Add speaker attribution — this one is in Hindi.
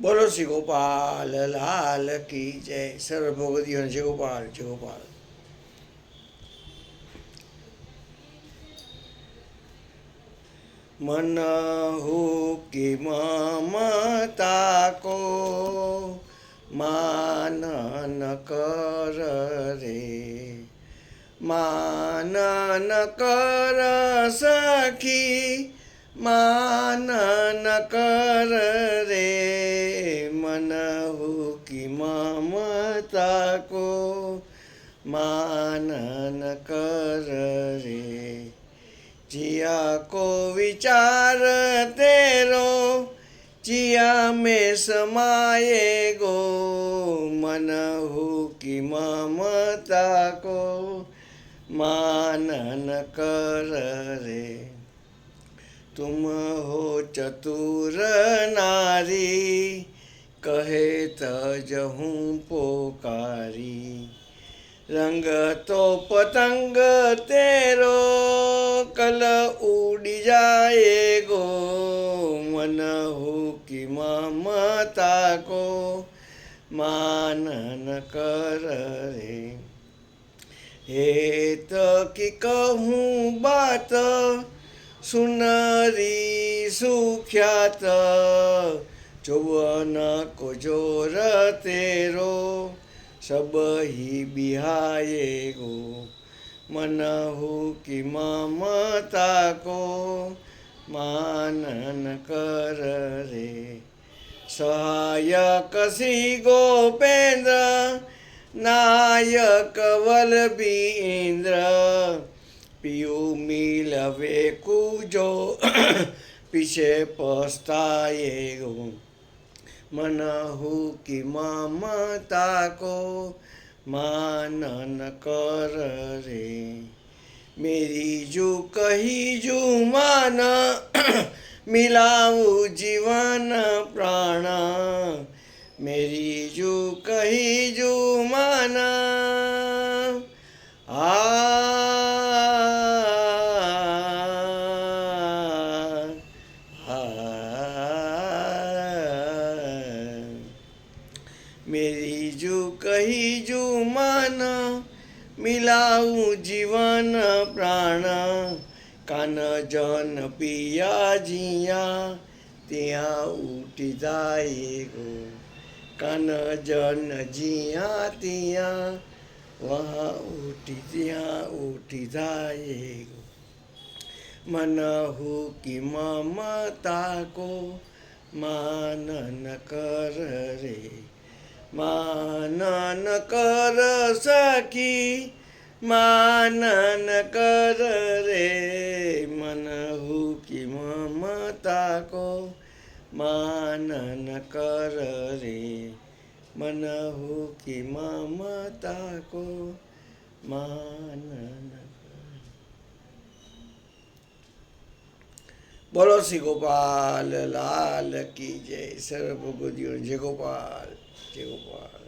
Speaker 1: બોલો શ્રી ગોપાલ, લાલ કી જય. સર્વ ભગવતીઓને જય ગોપાલ જય ગોપાલ. मन हो कि ममता को मान न कर रे मान न कर सखी ममता को मानन कर रे। जिया को विचार तेरो जिया में समाये गो। मन हो कि ममता को मानन कर रे। तुम हो चतुर नारी। कहे तजहूँ पोकारी। रंग तो पतंग तेरो, कल उड़ जाए गो। मन हो कि ममता को मानन कर। रे हे तो कि कहूँ बात, सुनरी सुख्यात। चौवन को ज़ोर तेरो सब ही बिहाए गो। मन हो कि ममता को मानन कर रे। सहायक श्री गोपेंद्र, नायक बलबी इंद्र पियू मिलवे कुजो, पीछे पछताए गो। मन हो कि ममता को मानन कर रे। मेरी जो कही जो मान, मिलाऊ जीवन प्राण मेरी जो कही जो मान, मिलाऊ जीवन प्राण। कान जन पिया जिया, तिया उठ जाए गो। कान जन जिया, तिया, वहाँ उठ जिया उठ जाए गो। मन हो कि ममता को मान न कर रे। मानन कर सकी मानन कर रे मन हो कि ममता को मानन कर रे मन हो कि ममता બોલો શ્રી ગોપાલ લાલ કી જય સર્વ ભગવતીઓ જય ગોપાલ જય ગોપાલ